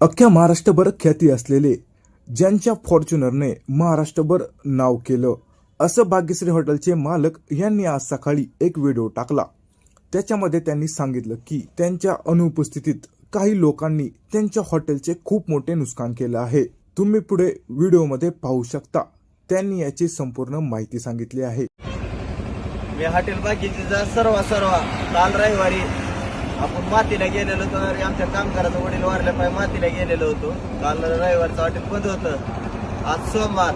अख्ख्या महाराष्ट्रभर ख्याती असलेले ज्यांच्या फॉर्च्युनरने महाराष्ट्रभर नाव केलं असं भाग्यश्री हॉटेलचे मालक यांनी आज सकाळी एक व्हिडिओ टाकला. त्याच्यामध्ये त्यांनी सांगितलं की त्यांच्या अनुपस्थितीत काही लोकांनी त्यांच्या हॉटेलचे खूप मोठे नुकसान केलं आहे. तुम्ही पुढे व्हिडिओमध्ये पाहू शकता. त्यांनी याची संपूर्ण माहिती सांगितली आहे. मी हॉटेल बाकीचे सर्व सर्व काल रविवारी आपण मातीला गेलेलो होतो अरे आमच्या कामगाराचा वडील वारल्या पाय मातीला गेलेलो होतो. काल रविवारचं हॉटेल बंद होतं. आज सोमवार.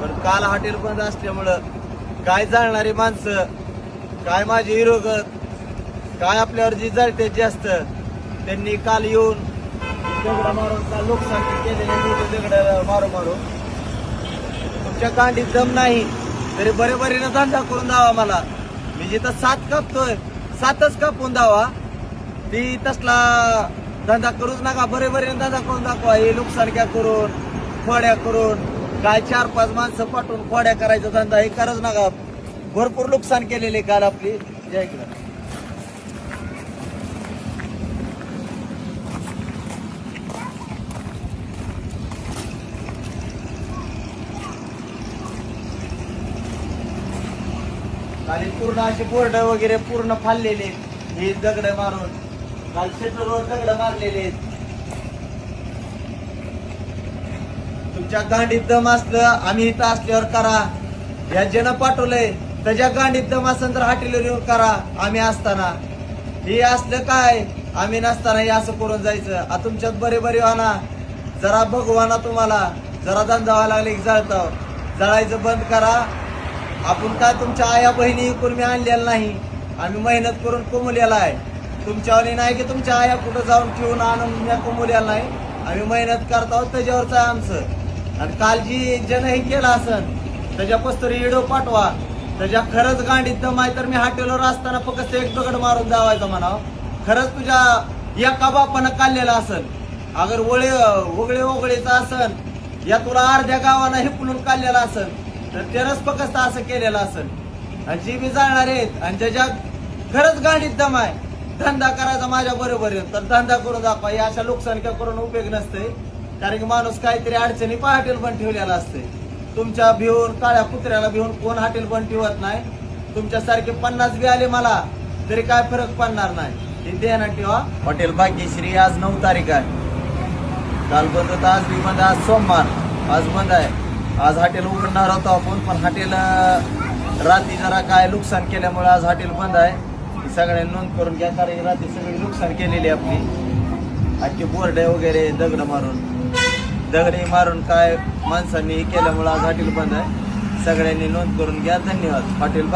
पण काल हॉटेल बंद असल्यामुळं काय जाणणारी माणसं काय माझे हिरोगत काय आपल्यावर जी जळते जास्त त्यांनी काल येऊन दगड मारून काल लोकसंख्या केलेले होते दगड मारू मारू तुमच्या कांडीत दम नाही तरी बरे बरीनं धंदा करून द्यावा मला. मी जिथं सात कापतोय सातच कापून द्यावा ती तसला धंदा करूच नका. बरे बरे धंदा करून दाखवा. हे लोकसंख्या करून खोड्या करून काय चार पाच माणसं पाठवून खोड्या करायचा धंदा हे करच नका. भरपूर नुकसान केलेले काल आपली. जय किरण पूर्ण असे बोर्ड वगैरे पूर्ण फाडलेले. हे दगड मारून. काल रोड दगड मारलेले आहेत. तुमच्या गांडीत दम असलं आम्ही इथं असल्यावर करा. या ज्यानं पाठवलंय त्याच्या गांडीत दम असेल तर हॉटेलवर येऊन करा. आम्ही असताना. हे असलं काय? आम्ही नसताना हे असं करून जायचं. आ तुमच्यात बरे बरे व्हाना जरा भगवाना तुम्हाला. जरा धंदावा लागले की जळताव. जळायचं बंद करा. आपण काय तुमच्या आया बहिणी करून मी आणलेलं नाही. आम्ही मेहनत करून कमवलेला आहे. तुमच्यावाली नाही की तुमच्या आया कुठं जाऊन ठेवून आणून या कमवलेला नाही. आम्ही मेहनत करतो त्याच्यावरच आहे आमचं. आणि काल जी जनही केलं असन त्याच्या पस्तरी इडो पाठवा. त्याच्या खरंच गांडीत दम आहे तर मी हॉटेलवर असताना फक्त एक दगड मारून जावायचं म्हणावं. खरंच तुझ्या एका बापानं काढलेलं असन. अगर वळे वगळे वगळेचं असन या तुला अर्ध्या गावानं हिपलून काढलेलं असन तर त्यानंच फक्त असं केलेलं असन. आणि जी बी जाणार आहेत आणि ज्याच्या खरंच गांडीत दम आहे धंदा करायचा माझ्या बरोबर आहे. तर धंदा करून दाखवा. या अशा लोकसंख्या करून उपयोग नसते कारण की माणूस काहीतरी अडचणी पण हॉटेल पण ठेवलेला असते तुमच्या भिवून काळ्या कुत्र्याला भिवून कोण हॉटेल पण ठेवत नाही? तुमच्यासारखे पन्नास बी आले मला तरी काय फरक पडणार नाही? हे ध्यानात ठेवा. हॉटेल भाग्यश्री आज नऊ तारीख आहे. काल बंद होता आज बी बंद आहे. आज सोमवार. आज बंद आहे. आज हॉटेल उघडणार होतो आपण पण हॉटेल रात्री जरा काय नुकसान केल्यामुळे आज हॉटेल बंद आहे. ही सगळ्यांनी नोंद करून घ्या कारण की रात्री सगळी नुकसान केलेली आहे आपली. अख्खे बोरडे वगैरे दगड मारून. दगडे मारून काय माणसांनी हे केल्यामुळे आज हॉटेल बंद आहे. सगळ्यांनी नोंद करून घ्या धन्यवाद. हॉटेल